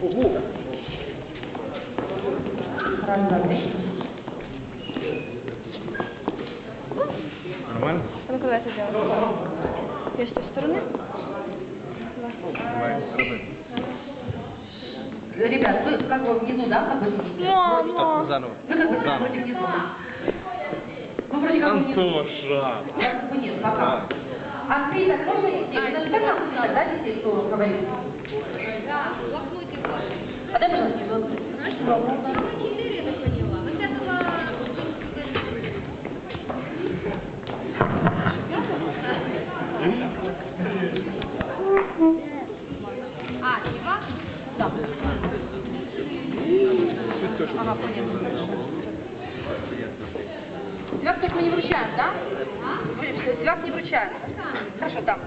Ого! Нормально? А ну куда это делать? Я с той стороны? Давай, с Ребят, вы как бы внизу, да, как бы сидите? Мама. Заново. Вы как бы Заново. вроде внизу. Ну, вроде как. Антоша! Как бы нет, пока. А ты так можно сидеть? Это так надо знать, да, детей, что говорит? Да, блокнотик вот. А дай, пожалуйста, блокнот. Знаешь, ну, четыре, я так поняла. Вот этого... Да. Ага, понятно. Связок мы не вручаем, да? Связок не вручаем. Хорошо, там.